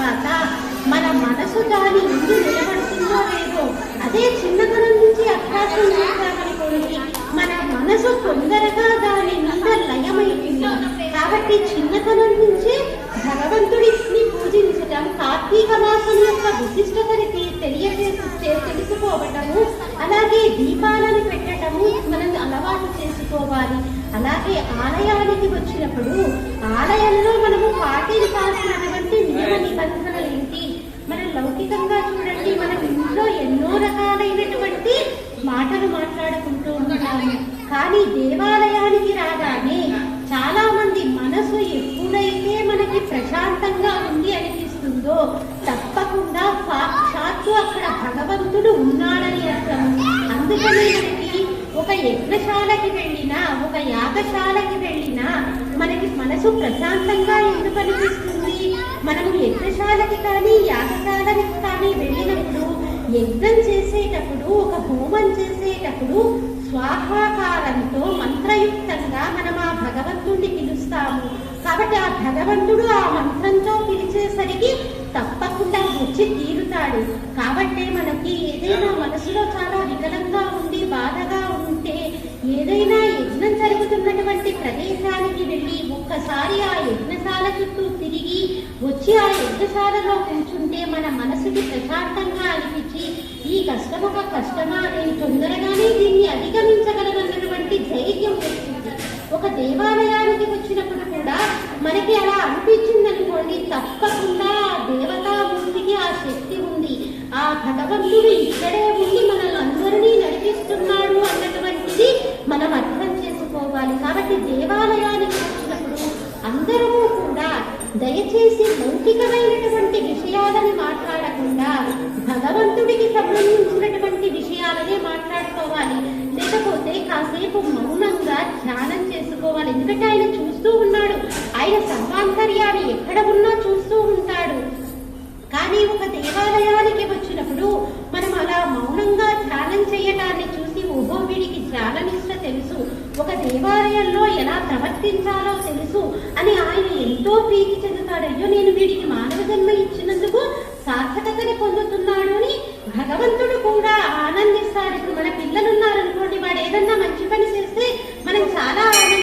తర్వాత మన మనసు దాని ముందు నిలబడుతుందో లేదో అదే చిన్నతనం నుంచి అభ్యాసం చేశామనుకోండి మన మనసు తొందరగా దాని మీద లయమైపోయింది కాబట్టి చిన్నతనం నుంచే భగవంతుడిని పూజించటం కార్తీక మాసం యొక్క విశిష్టతని తెలియజేసి తెలుసుకోవటము అలాగే దీపాలను పెట్టడము మనం అలవాటు చేసుకోవాలి. అలాగే ఆలయానికి వచ్చినప్పుడు ఆలయంలో మనము పాటించాల్సినటువంటి నియమ నిబంధనలు ఏంటి? మన లౌకికంగా చూడండి మనం ఇంట్లో ఎన్నో రకాలైనటువంటి మాటలు మాట్లాడుకుంటూ ఉంటాము. కానీ దేవాలయానికి రాగానే చాలా మంది మనసు ఎప్పుడైతే మనకి ప్రశాంతంగా ఉంది అనిపిస్తుందో తప్పకుండా సాక్షాత్తు అక్కడ భగవంతుడు ఉన్నాడని అర్థం. అందుకనే యజ్ఞశాలకి వెళ్ళినా ఒక యాగశాలకి వెళ్ళినా మనకి మనసు ప్రశాంతంగా ఎందుకు అనిపిస్తుంది? మనము యజ్ఞశాలకి కానీ యాగశాలకి కానీ వెళ్ళినప్పుడు యజ్ఞం చేసేటప్పుడు ఒక హోమం చేసేటప్పుడు స్వాహాకారంతో మంత్రయుక్తంగా మనం ఆ భగవంతుడిని పిలుస్తాము. కాబట్టి ఆ భగవంతుడు ఆ మంత్రంతో పిలిచేసరికి తప్పకుండా వచ్చి తీరుతాడు. కాబట్టే మనకి ఏదైనా మనసులో చాలా వికలంగా ఉండి బాధగా ఉంది ఏదైనా యజ్ఞం జరుగుతున్నటువంటి ప్రదేశానికి వెళ్ళి ఒక్కసారి ఆ యజ్ఞశాల చుట్టూ తిరిగి వచ్చి ఆ యజ్ఞశాలలో కూర్చుంటే మన మనసుకి ప్రశాంతంగా అనిపించి ఈ కష్టం ఒక కష్టమా? నేను తొందరగానే దీన్ని అధిగమించగలనన్నటువంటి ధైర్యం వస్తుంది. ఒక దేవాలయానికి వచ్చినప్పుడు కూడా మనకి అలా అనిపించిందనుకోండి తప్పకుండా ఆ దేవతామూర్తికి ఆ శక్తి ఉంది. ఆ భగవంతుడు ఇక్కడే చేసుకోవాలి దేవాలయానికి వచ్చినప్పుడు అందరూ కూడా దయచేసి లౌకికమైనటువంటి విషయాలని మాట్లాడకుండా భగవంతుడికి సంబంధించినటువంటి విషయాలనే మాట్లాడుకోవాలి. లేకపోతే కాసేపు మౌనంగా ధ్యానం చేసుకోవాలి. ఎందుకంటే ఆయన చూస్తూ ఉన్నాడు. ఆయన సర్వాంతర్యాన్ని ఎక్కడ ఉన్నా చూస్తూ ఉంటాడు. కానీ ఒక దేవాలయానికి వచ్చినప్పుడు మనం అలా మౌనంగా ధ్యానం చేయటాన్ని చూసి ఓహో వీడికి ధ్యాననిష్ట తెలుసు. ఒక దేవాలయంలో ఎలా ప్రవర్తించాలో తెలుసు అని ఆయన ఎంతో ప్రీతి చెందుతాడు అయ్యో నేను వీడికి మానవ